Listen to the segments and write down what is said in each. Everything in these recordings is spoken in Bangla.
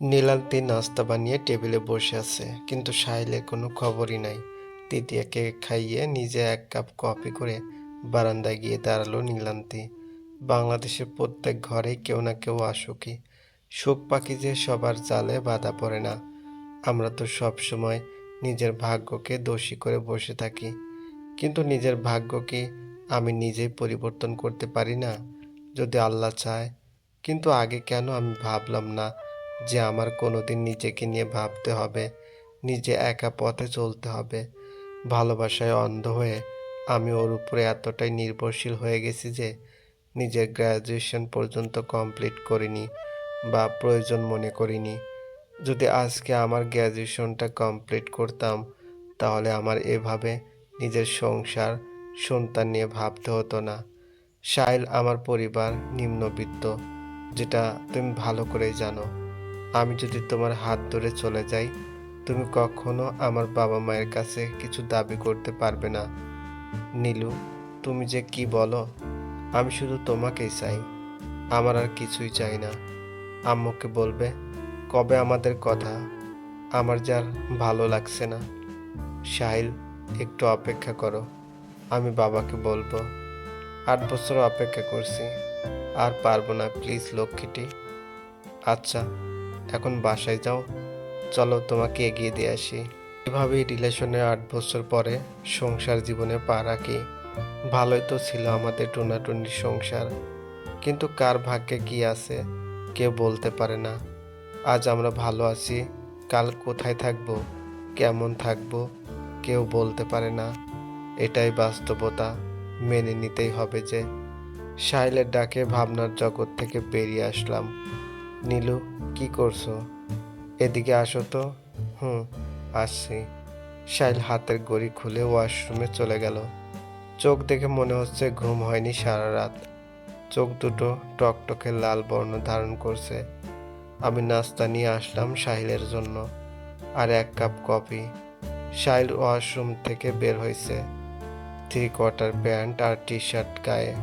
নীলান্তি নাস্তা বানিয়ে টেবিলে বসে আছে, কিন্তু সাহিলের কোনো খবরই নাই। তিতিয়াকে খাইয়ে নিজে এক কাপ কফি করে বারান্দায় গিয়ে দাঁড়াল নীলান্তি। বাংলাদেশের প্রত্যেক ঘরেই কেউ না কেউ আসুকি সুখ পাখি যে সবার জালে বাধা পড়ে না। আমরা তো সব সময় নিজের ভাগ্যকে দোষী করে বসে থাকি। কিন্তু নিজের ভাগ্য কি আমি নিজেই পরিবর্তন করতে পারি না। যদি আল্লাহ চায়, কিন্তু আগে কেন আমি ভাবলাম না যে আমার কোনোদিন নিজেকে নিয়ে ভাবতে হবে, নিজে একা পথে চলতে হবে। ভালোবাসায় অন্ধ হয়ে আমি ওর উপরে এতটাই নির্ভরশীল হয়ে গেছি যে নিজের গ্র্যাজুয়েশন পর্যন্ত কমপ্লিট করিনি বা প্রয়োজন মনে করিনি। যদি আজকে আমার গ্র্যাজুয়েশনটা কমপ্লিট করতাম, তাহলে আমার এভাবে নিজের সংসার, সন্তান নিয়ে ভাবতে হতো না। সাইল আমার পরিবার, নিম্নবিত্ত, যেটা তুমি ভালো করেই জানো। আমি যদি তোমার হাত ধরে চলে যাই, তুমি কখনো আমার বাবা মায়ের কাছে কিছু দাবি করতে পারবে না। নীলু, তুমি যে কি বলো? আমি শুধু তোমাকেই চাই। আমার আর কিছুই চাই না। আম্মুকে বলবে, কবে আমাদের কথা? আমার যার ভালো লাগছে না। সাহিল একটু অপেক্ষা করো। আমি বাবাকে বলব, আট বছর অপেক্ষা করছি। আর পারব না, প্লিজ লক্ষ্মীটি। আচ্ছা। এখন বাসায় যাও। চলো তোমাকে এগিয়ে দিয়ে আসি। এভাবেই রিলেশনের আট বছর পরে সংসার জীবনে পা রাখি। ভালোই তো ছিল আমাদের টুনাটুনির সংসার। কিন্তু কার ভাগ্যে কি আছে, কেউ বলতে পারে না। আজ আমরা ভালো আছি, কাল কোথায় থাকব, কেমন থাকব, কেউ বলতে পারে না। এটাই বাস্তবতা, মেনে নিতেই হবে যে সাইলের ডাকে ভাবনার জগৎ থেকে বেরিয়ে আসলাম। নীলু, কি করছ? এদিকে আসো তো। হুম, আসছি। সাইল হাতের গড়ি খুলে ওয়াশরুমে চলে গেল। চোখ দেখে মনে হচ্ছে ঘুম হয়নি সারা রাত। চোখ দুটো টকটকে লাল বর্ণ ধারণ করছে। আমি নাস্তা নিয়ে আসলাম সাহিলের জন্য আর এক কাপ কফি। সাহিল ওয়াশরুম থেকে বের হয়েছে। থ্রি কোয়ার্টার প্যান্ট আর টি শার্ট গায়ে।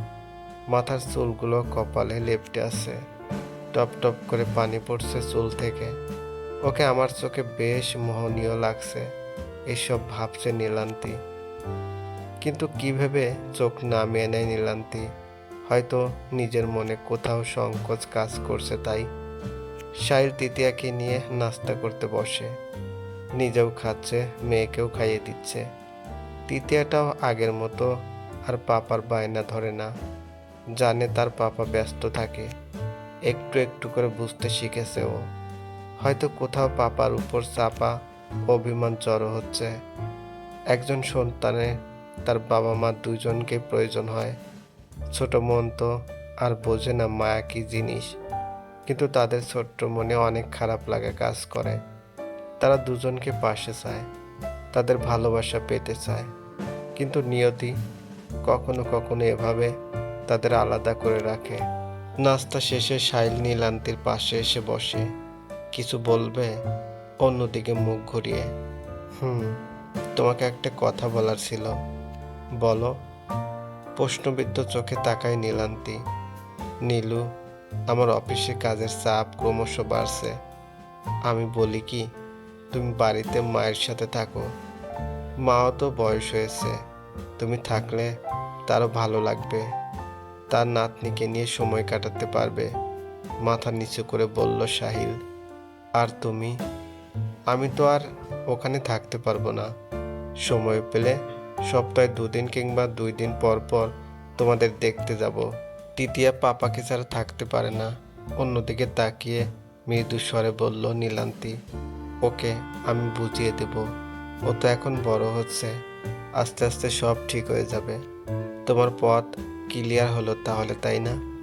মাথার চুলগুলো কপালে লেপটে আছে। টপ টপ করে পানি পড়ছে চুল থেকে। ওকে আমার চোখে বেশ মোহনীয় লাগছে, এসব ভাবছে নীলান্তি। কিন্তু কি ভেবে চোখ নামিয়ে নেয় নীলান্তি? হয়তো নিজের মনে কোথাও সংকোচ কাজ করছে তাই। সাইল তৃতীয়াকে নিয়ে নাস্তা করতে বসে। নিজেও খাচ্ছে, মেয়েকেও খাইয়ে দিচ্ছে। তৃতীয়াটাও আগের মতো আর পাপার বায়না ধরে না। জানে তার পাপা ব্যস্ত থাকে। একটু একটু করে বুঝতে শিখেছে ও। হয়তো কোথাও পাপার উপর চাপা অভিমান জড়ো হচ্ছে। একজন সন্তানে তার বাবা মা দুজনকে প্রয়োজন হয়। ছোট মন তো আর বোঝে না মায়া কি জিনিস। কিন্তু তাদের ছোট্ট মনে অনেক খারাপ লাগা কাজ করে। তারা দুজনকে পাশে চায়, তাদের ভালোবাসা পেতে চায়। কিন্তু নিয়তি কখনো কখনো এভাবে তাদের আলাদা করে রাখে। নাস্তা শেষে সাইল নীলান্তির পাশে এসে বসে। কিছু বলবে? অন্যদিকে মুখ ঘুরিয়ে। হুম, তোমাকে একটা কথা বলার ছিল। বলো। প্রশ্নবিদ্ধ চোখে তাকায় নীলান্তি নীলু, আমার অফিসে কাজের চাপ ক্রমশ বাড়ছে। আমি বলি কি, তুমি বাড়িতে মায়ের সাথে থাকো। মাও তো বয়স হয়েছে। তুমি থাকলে তারও ভালো লাগবে। তার নাতনিকে নিয়ে সময় কাটাতে পারবে? মাথা নিচু করে বলল, সাহিল, আর তুমি? আমি তো আর ওখানে থাকতে পারব না। সময় পেলে সপ্তাহে দুদিন কিংবা দুই দিন পর পর তোমাদের দেখতে যাব। তৃতীয়া পাপাকে ছাড়া থাকতে পারে না। অন্যদিকে তাকিয়ে মৃদু স্বরে বলল, নীলান্তি, ওকে আমি বুঝিয়ে দেব। ও তো এখন বড় হচ্ছে। আস্তে আস্তে সব ঠিক হয়ে যাবে। তোমার পথ ক্লিয়ার হলো তাহলে, তাই না?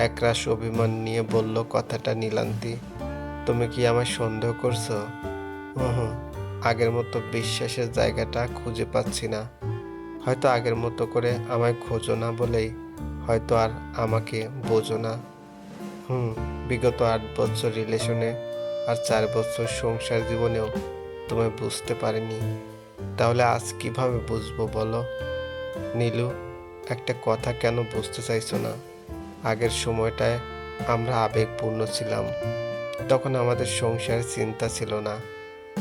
একরাশ অভিমান নিয়ে বলল কথাটা নীলান্তি। তুমি কি আমায় সন্দেহ করছ? হুম আগের মতো বিশ্বাসের জায়গাটা খুঁজে পাচ্ছি না। হয়তো আগের মতো করে আমায় খোঁজো না বলেই হয়তো আর আমাকে বোঝো না। হুম, বিগত আট বছর রিলেশনে আর চার বছর সংসার জীবনেও তোমায় বুঝতে পারিনি। তাহলে আজ কীভাবে বুঝব বলো? নীলু একটা কথা কেন বুঝতে চাইছো না? আগের সময়টায় আমরা আবেগপূর্ণ ছিলাম। তখন আমাদের সংসার চিন্তা ছিল না।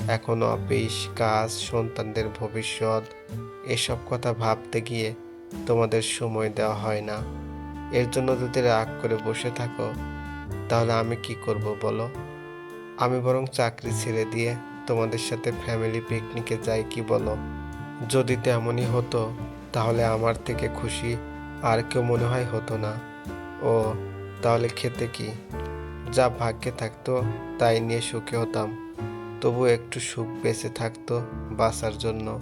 এখন অফিস, কাজ, সন্তানদের ভবিষ্যৎ, এসব কথা ভাবতে গিয়ে তোমাদের সময় দেওয়া হয় না। এর জন্য যদি রাগ করে বসে থাকো, তাহলে আমি কি করব বলো? আমি বরং চাকরি ছেড়ে দিয়ে তোমাদের সাথে ফ্যামিলি পিকনিকে যাই কি বলো? যদি তেমনই হতো তাহলে আমার থেকে খুশি আর কেউ মনে হয় হতো না। ও, তাহলে খেতে কি? যা ভাগ্যে থাকতো, তাই নিয়ে সুখে হতাম। তবু একটু সুখ বেঁচে থাকতো বাঁচার জন্য।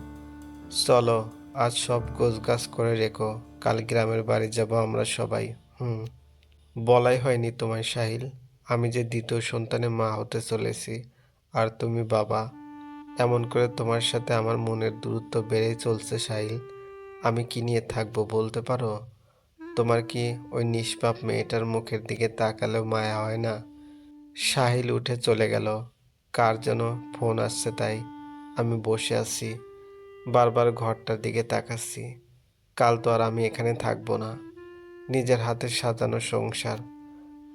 চলো, আজ সব গোছগাছ করে রেখো। কাল গ্রামের বাড়ি যাব আমরা সবাই। হুম। বলাই হয়নি তোমায়, সাহিল। আমি যে দ্বিতীয় সন্তানের মা হতে চলেছি। আর তুমি বাবা। এমন করে তোমার সাথে আমার মনের দূরত্ব বেড়েই চলছে, সাহিল। আমি কি নিয়ে থাকব বলতে পারো? তোমার কি ওই নিষ্পাপ মেয়েটার মুখের দিকে তাকালেও মায়া হয় না? সাহিল উঠে চলে গেল। কার যেন ফোন আসছে তাই। আমি বসে আছি। বারবার ঘরটার দিকে তাকাচ্ছি। কাল তো আর আমি এখানে থাকব না। নিজের হাতে সাজানো সংসার।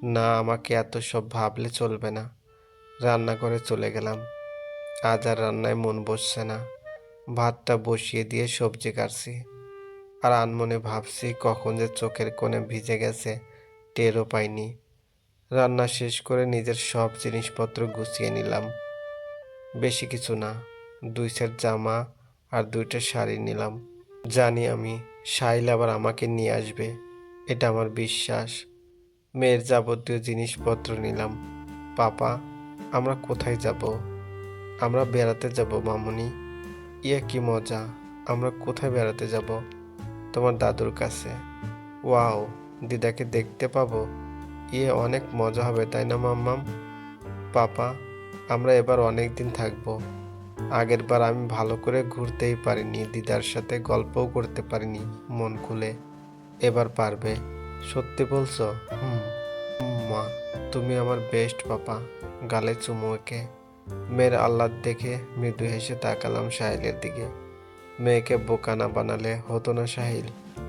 না, আমাকে এত সব ভাবলে চলবে না। রান্না করে চলে গেলাম। আজ আর রান্নায় মন বসছে না। ভাতটা বসিয়ে দিয়ে সবজি কাটছি। আর আনমনে ভাবছি কখন যে চোখের কোণে ভিজে গেছে, টেরও পাইনি। রান্না শেষ করে নিজের সব জিনিসপত্র গুছিয়ে নিলাম। বেশি কিছু না, দুই সেট জামা আর দুইটা শাড়ি নিলাম। জানি আমি সাইল আবার আমাকে নিয়ে আসবে, এটা আমার বিশ্বাস। মেয়ের যাবতীয় জিনিসপত্র নিলাম। পাপা, আমরা কোথায় যাব? আমরা বেড়াতে যাব মামুনি। ইয়ে কি মজা, আমরা কোথায় বেড়াতে যাব? তোমার দাদুর কাছে। ওয়াও, দিদাকে দেখতে পাবো? ইয়ে অনেক মজা হবে, তাই না, মাম্মাম? পাপা, আমরা এবার অনেক দিন থাকব। আগের বার আমি ভালো করে ঘুরতেই পারিনি, দিদার সাথে গল্পও করতে পারিনি, মন খুলে। এবার পারবে। সত্যি বলছো? হুম, মা, তুমি আমার বেস্ট পাপা, গালে চুমু মেয়ের আহ্লাদ দেখে মৃদু হেসে তাকালাম সাহিলের দিকে। মেয়েকে বোকা না বানালে হতো না সাহিল।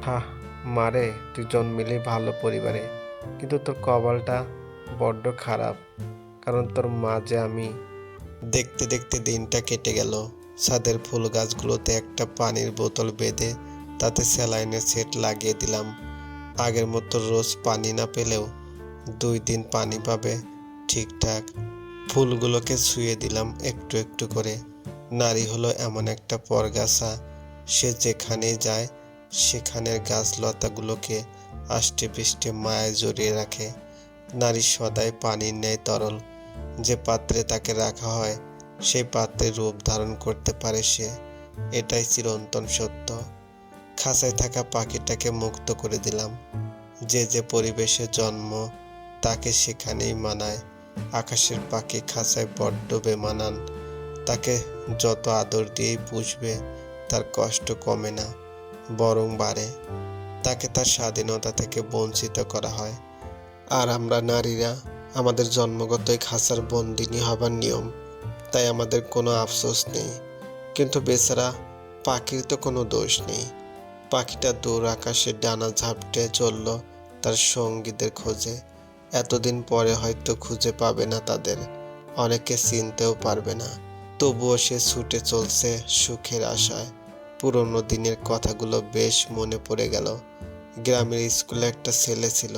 হা মারে, তুই জন্মিলি ভালো পরিবারে। কিন্তু তোর কপালটা বড্ড খারাপ, কারণ তোর মা যে আমি। দেখতে দেখতে দিনটা কেটে গেল। ছাদের ফুল গাছগুলোতে একটা পানির বোতল বেঁধে তাতে স্যালাইনের সেট লাগিয়ে দিলাম। আগের মতো রোজ পানি না পেলেও দুই দিন পানি পাবে ঠিকঠাক। ফুলগুলোকে ছুঁয়ে দিলাম একটু একটু করে। নারী হলো এমন একটা পরগাছা। সে যেখানেই যায়, সেখানের গাছলতাগুলোকে আষ্টে পৃষ্ঠে মায়ায় জড়িয়ে রাখে। নারী সদাই পানির ন্যায় তরল। যে পাত্রে তাকে রাখা হয়, সেই পাত্রে রূপ ধারণ করতে পারে সে। এটাই চিরন্তন সত্য। খাঁচায় থাকা পাখিটাকে মুক্ত করে দিলাম। যে যে পরিবেশে জন্ম, তাকে সেখানেই মানায়। আকাশের পাখি খাঁচায় বড্ড বেমানান। তাকে যত আদর দিয়েই পুষবে তার কষ্ট কমে না, বরং বাড়ে। তাকে তার স্বাধীনতা থেকে বঞ্চিত করা হয়। আর আমরা নারীরা, আমাদের জন্মগতই খাঁচার বন্দিনী হবার নিয়ম, তাই আমাদের কোনো আফসোস নেই। কিন্তু বেচারা, পাখির তো কোনো দোষ নেই। পাখিটা দূর আকাশে ডানা ঝাপটে চলল তার সঙ্গীদের খোঁজে। এতদিন পরে হয়তো খুঁজে পাবে না তাদের, অনেকে চিনতেও পারবে না। তবুও সে ছুটে চলছে সুখের আশায়। পুরনো দিনের কথাগুলো বেশ মনে পড়ে গেল। গ্রামের স্কুলে একটা ছেলে ছিল,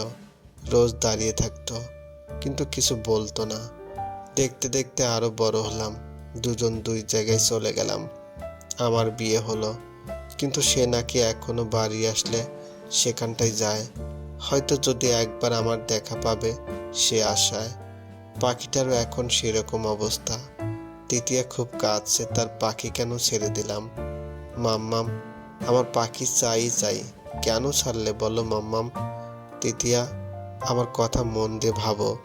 রোজ দাঁড়িয়ে থাকতো, কিন্তু কিছু বলতো না। দেখতে দেখতে আরও বড় হলাম, দুজন দুই জায়গায় চলে গেলাম। আমার বিয়ে হলো, কিন্তু সে নাকি এখনও বাড়ি আসলে সেখানটায় যায়। হয়তো যদি একবার আমার দেখা পাবে সে আশায়। পাখিটারও এখন সেরকম অবস্থা। তৃতীয়া খুব কাঁদছে, তার পাখি কেন ছেড়ে দিলাম? মাম্মাম, আমার পাখি চাই চাই, কেন ছাড়লে বলো মাম্মাম? তৃতীয়া, আমার কথা মন দিয়ে ভাবো।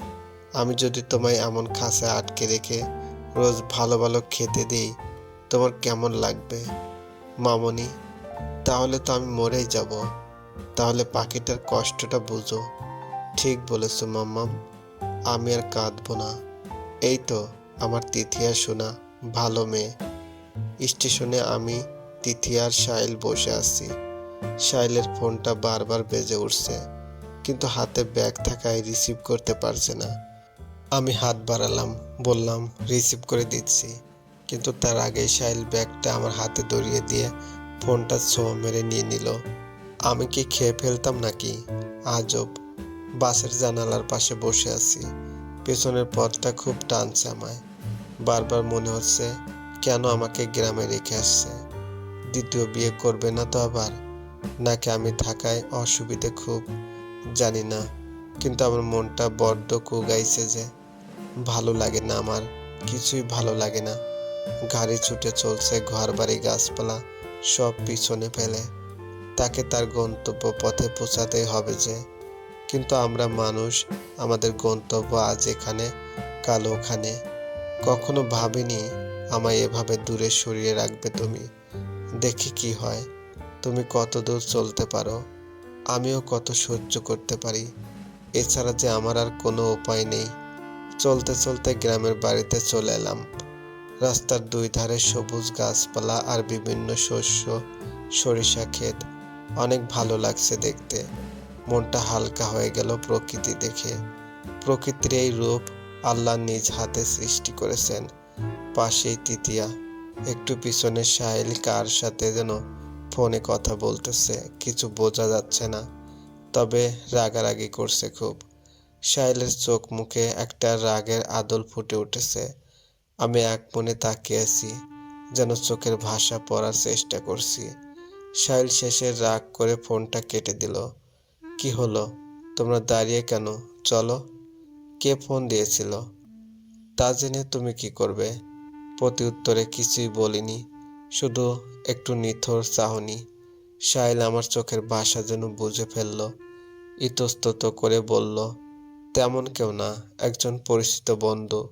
আমি যদি তোমায় এমন খাসে আটকে রেখে রোজ ভালো ভালো খেতে দিই, তোমার কেমন লাগবে? মামনি, তাহলে তো আমি মরেই যাব। তাহলে পাখিটার কষ্টটা বুঝো। ঠিক বলেছ মাম্মাম, আমি আর কাঁদবো না। এই তো আমার তিথিয়া শোনা ভালো মেয়ে। স্টেশনে আমি তিথিয়ার সাইল বসে আছি। সাইলের ফোনটা বারবার বেজে উঠছে, কিন্তু হাতে ব্যাগ থাকায় রিসিভ করতে পারছে না। আমি হাত বাড়ালাম, বললাম, রিসিভ করে দিচ্ছি। কিন্তু তার আগেই সাহিল ব্যাগটা আমার হাতে ধরিয়ে দিয়ে ফোনটা ছো মেরে নিয়ে নিল। আমি কি খেয়ে ফেলতাম নাকি? আজব। বাসের জানালার পাশে বসে আছি। পেছনের পথটা খুব টানছে আমায়। বারবার মনে হচ্ছে, কেন আমাকে গ্রামে রেখে আসছে? দ্বিতীয় বিয়ে করবে না তো আবার? নাকি আমি থাকায় অসুবিধে খুব? জানি না। কিন্তু আমার মনটা বড্ড কুগাইছে যে, ভালো লাগে না আমার, কিছুই ভালো লাগে না। গাড়ি ছুটে চলছে ঘর বাড়ি গাছপালা সব পিছনে ফেলে। তাকে তার গন্তব্য পথে পৌঁছাতেই হবে যে। কিন্তু আমরা মানুষ, আমাদের গন্তব্য আজ এখানে, কাল ওখানে। কখনো ভাবিনি আমায় এভাবে দূরে সরিয়ে রাখবে তুমি। দেখি কি হয়। তুমি কত দূর চলতে পারো, আমিও কত সহ্য করতে পারি। এছাড়া যে আমার আর কোনো উপায় নেই। চলতে চলতে গ্রামের বাড়িতে চলে এলাম। রাস্তার দুই ধারে সবুজ গাছপালা আর বিভিন্ন শস্য, সরিষা ক্ষেত। অনেক ভালো লাগছে দেখতে। মনটা হালকা হয়ে গেল প্রকৃতি দেখে। প্রকৃতির এই রূপ আল্লাহ নিজ হাতে সৃষ্টি করেছেন। পাশেই তৃতীয়া, একটু পিছনে সাহিল কার সাথে যেন ফোনে কথা বলতেছে, কিছু বোঝা যাচ্ছে না। তবে রাগারাগি করছে খুব। সাহিলের চোখ মুখে একটা রাগের আদল ফুটে উঠেছে। আমি এক মনে তাকিয়ে আছি, যেন চোখের ভাষা পড়ার চেষ্টা করছি। সাহিল শেষে রাগ করে ফোনটা কেটে দিল। কি হলো? তোমরা দাঁড়িয়ে কেন? চলো। কে ফোন দিয়েছিল? তা জেনে তুমি কি করবে? প্রতি উত্তরে কিছুই বলিনি, শুধু একটু নিথর চাহনি। সাহিল আমার চোখের ভাষা যেন বুঝে ফেলল, ইতস্তত করে বলল, তেমন কেউ না, একজন পরিচিত বন্ধু।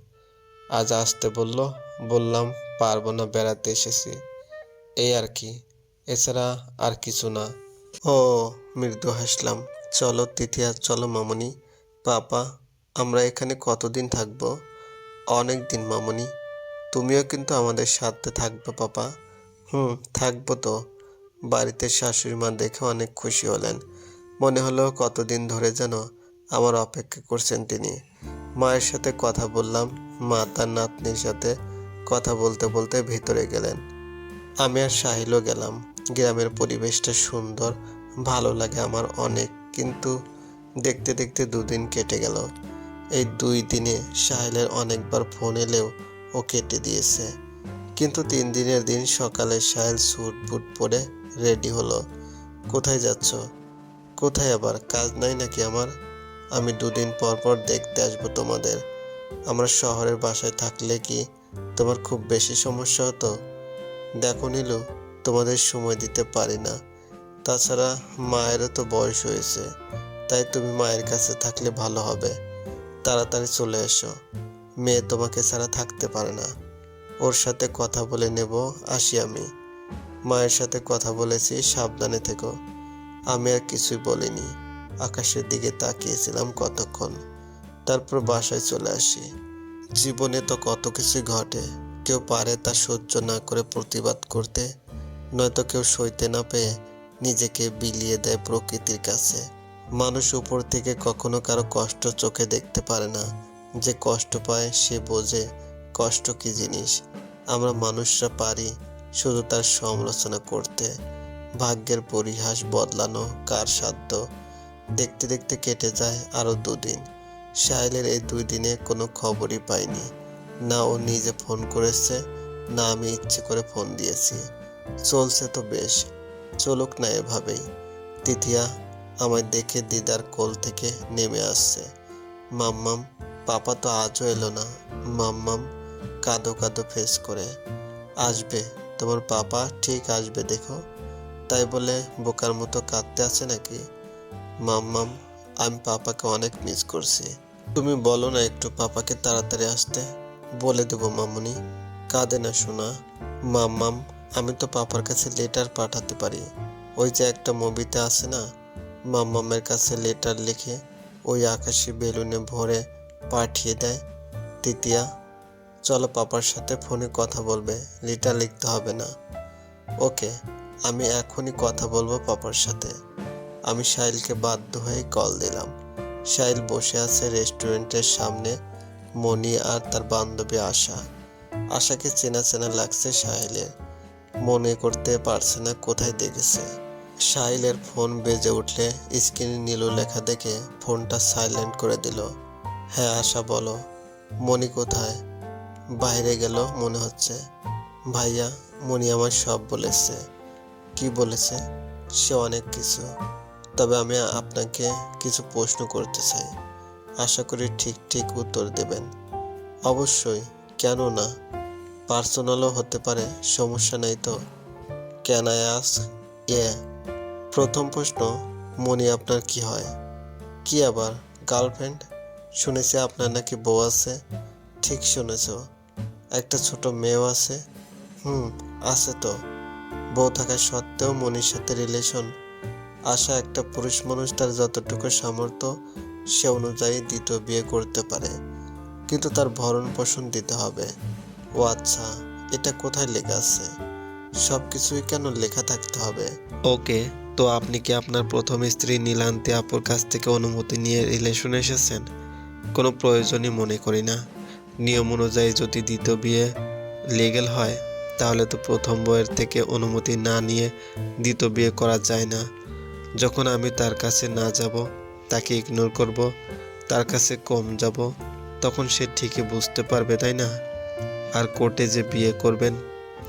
আজ আসতে বলল, বললাম পারব না, বেড়াতে এসেছি। এই আর কি, এছাড়া আর কিছু না। ও, মৃদু হাসলাম। চলো তিথিয়া চলো মামনি, পাপা আমরা এখানে কতদিন থাকব? অনেক দিন, মামনি। তুমিও কিন্তু আমাদের সাথে থাকবে, পাপা। হুম, থাকব তো। বাড়িতে শাশুড়ি মা দেখে অনেক খুশি হলেন। মনে হলো কতদিন ধরে যেন আমার অপেক্ষা করছেন তিনি। মায়ের সাথে কথা বললাম। মা তার নাতনির সাথে কথা বলতে বলতে ভিতরে গেলেন। আমি আর সাহিলও গেলাম। গ্রামের পরিবেশটা সুন্দর, ভালো লাগে আমার অনেক। কিন্তু দেখতে দেখতে দুদিন কেটে গেল। এই দুই দিনে সাহেলের অনেকবার ফোন এলেও ও কেটে দিয়েছে। কিন্তু তিন দিনের দিন সকালে সাহেল স্যুট বুট পরে রেডি হলো। কোথায় যাচ্ছ? কোথায় আবার? কাজ নাই নাকি আমার? আমি দুদিন পর পর দেখতে আসব তোমাদের। আমরা শহরের বাসায় থাকলে কি তোমার খুব বেশি সমস্যা হতো? দেখো নিলু, তোমাদের সময় দিতে পারি না। তাছাড়া মায়েরও তো বয়স হয়েছে, তাই তুমি মায়ের কাছে থাকলে ভালো হবে। তাড়াতাড়ি চলে এসো। মেয়ে তোমাকে ছাড়া থাকতে পারে না। ওর সাথে কথা বলে নেব, আসি আমি। মায়ের সাথে কথা বলেছি, সাবধানে থেকো। আমি আর কিছুই বলিনি। আকাশের দিকে তাকিয়েছিলাম কতক্ষণ। তারপর বাসায় চলে আসি। জীবনে তো কত কিছু ঘটে। কেউ পারে তা সহ্য না করে প্রতিবাদ করতে। নয়তো কেউ সইতে না পেয়ে নিজেকে বিলিয়ে দেয় প্রকৃতির কাছে। মানুষ উপর থেকে কখনো কারও কষ্ট চোখে দেখতে পারে না। যে কষ্ট পায়, সে বোঝে কষ্ট কি জিনিস। আমরা মানুষরা পারি শুধু তার সমালোচনা করতে। ভাগ্যের পরিহাস বদলানো কার সাধ্য? দেখতে দেখতে কেটে যায় আরও দুদিন। সাহেলের এই দুই দিনে কোনো খবরই পাইনি। না ও নিজে ফোন করেছে, না আমি ইচ্ছে করে ফোন দিয়েছি। চলছে তো বেশ, চলুক না এভাবেই। তিথিয়া আমায় দেখে দিদার কোল থেকে নেমে আসছে। মাম্মাম, পাপা তো আজও এলো না। মাম্মাম কাঁদো কাঁদো ফেস করে, আসবে, তোমার পাপা ঠিক আসবে দেখো। তাই বলে বোকার মতো কাঁদতে আছে নাকি? মাম্মাম, আমি পাপাকে অনেক মিস করছি। তুমি বলো না একটু পাপাকে তাড়াতাড়ি আসতে। বলে দেবো মামুনি। কাঁদে না শোনা মাম্মাম, আমি তো পাপার কাছে লেটার পাঠাতে পারি। ওই যে একটা মুভিতে আছে না মাম্মামের কাছে লেটার লিখে ওই আকাশি বেলুনে ভরে পাঠিয়ে দেয়। তৃতীয়া, চলো পাপার সাথে ফোনে কথা বলবে লেটার লিখতে হবে না। ওকে, আমি এখনই কথা বলব পাপার সাথে। আমি সাহিলকে বাধ্য হয়ে কল দিলাম। সাহিল বসে আছে রেস্টুরেন্টের সামনে, মনি আর তার বান্ধবী আশা। আশাকে চেনা চেনা লাগছে সাহিলের মনে করতে পারছে না কোথায় দেখেছে। সাহিলের ফোন বেজে উঠলে স্ক্রিনে নীলু লেখা দেখে ফোনটা সাইলেন্ট করে দিল। হ্যাঁ আশা, বলো। মনি কোথায়? বাইরে গেল মনে হচ্ছে। ভাইয়া মনি আমার সব বলেছে। কি বলেছে? সে অনেক কিছু। তবে আমি আপনাকে কিছু প্রশ্ন করতে চাই। আশা করি ঠিক ঠিক উত্তর দেবেন। অবশ্যই, কেন না? পার্সোনালও হতে পারে, সমস্যা নেই তো। ক্যান আই আস এ প্রথম প্রশ্ন, মনি আপনার কি হয়? কি আবার? গার্লফ্রেন্ড? শুনেছি আপনার নাকি বউ আছে। ঠিক শুনেছ। একটা ছোট মেয়েও আছে। হুম, আছে তো। বউ থাকা সত্ত্বেও মনির সাথে রিলেশন আশা একটা পুরুষ মানুষ তার যতটুকু সামর্থ্য, সে অনুযায়ী দ্বিতীয় বিয়ে করতে পারে। কিন্তু তার ভরণ পোষণ দিতে হবে। ও আচ্ছা এটা কোথায় লেখা আছে? সব কিছুই কেন লেখা থাকতে হবে? ওকে তো আপনি কি আপনার প্রথম স্ত্রী নীলান্তি আপুর কাছ থেকে অনুমতি নিয়ে রিলেশন এসেছেন? কোনো প্রয়োজনই মনে করি না। নিয়ম অনুযায়ী যদি দ্বিতীয় বিয়ে লিগেল হয়, তাহলে তো প্রথম বইয়ের থেকে অনুমতি না নিয়ে দ্বিতীয় বিয়ে করা যায় না। যখন আমি তার কাছে না যাব, তাকে ইগনোর করব, তার কাছে কম যাব, তখন সে ঠিকই বুঝতে পারবে, তাই না? আর কোর্টে যে বিয়ে করবেন,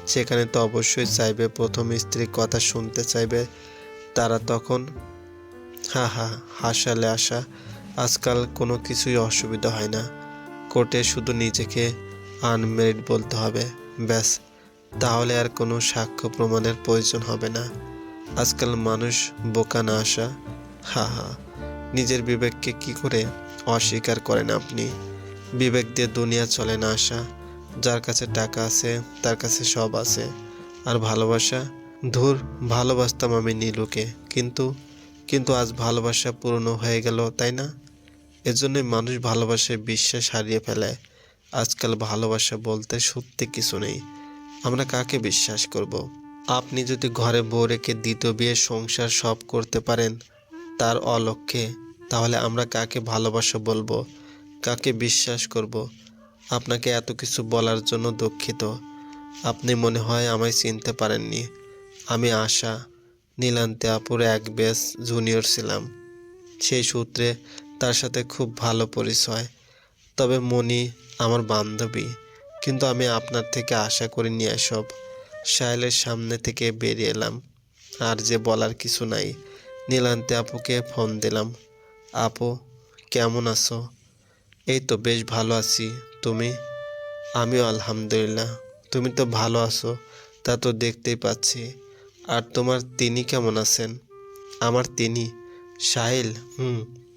সেখানে তো অবশ্যই চাইবে প্রথম স্ত্রীর কথা শুনতে চাইবে তারা তখন, হা হা, হাসালে আসা, আজকাল কোনো কিছুই অসুবিধা হয় না। কোর্টে শুধু নিজেকে আনমেরিড বলতে হবে, ব্যাস। তাহলে আর কোনো সাক্ষ্য প্রমাণের প্রয়োজন হবে না। আজকাল মানুষ বোকা না আসা। হা হা, নিজের বিবেককে কি করে অস্বীকার করেন আপনি? বিবেক দিয়ে দুনিয়া চলে না আসা। যার কাছে টাকা আছে, তার কাছে সব আছে। আর ভালোবাসা ধুর, ভালোবাসতাম আমি নীলুকে। কিন্তু কিন্তু আজ ভালোবাসা পুরনো হয়ে গেল, তাই না? এজন্যই মানুষ ভালোবাসায় বিশ্বাস হারিয়ে ফেলে। আজকাল ভালোবাসা বলতে সত্যি কিছু নেই। আমরা কাকে বিশ্বাস করব। আপনি যদি ঘরে বউ রেখে দ্বিতীয় বিয়ে, সংসার সব করতে পারেন তার অলক্ষ্যে, তাহলে আমরা কাকে ভালোবাসা বলব? কাকে বিশ্বাস করব। আপনাকে এত কিছু বলার জন্য দুঃখিত। আপনি মনে হয় আমায় চিনতে পারেননি। আমি আশা, নীলান্তে আপুর এক বেস জুনিয়র ছিলাম। সেই সূত্রে তার সাথে খুব ভালো পরিচয়। তবে মনি আমার বান্ধবী, কিন্তু আমি আপনার থেকে আশা করিনি এসব। সাহেলের সামনে থেকে বেরিয়ে এলাম। আর যে বলার কিছু নাই। নীলান্তে আপুকে ফোন দিলাম। আপু, কেমন আছো? এই তো বেশ ভালো আছি। তুমি? আমিও আলহামদুলিল্লাহ। তুমি তো ভালো আছো, তা তো দেখতেই পাচ্ছি। আর তোমার তিনি কেমন আছেন? আমার তিনি সাহিল হুম।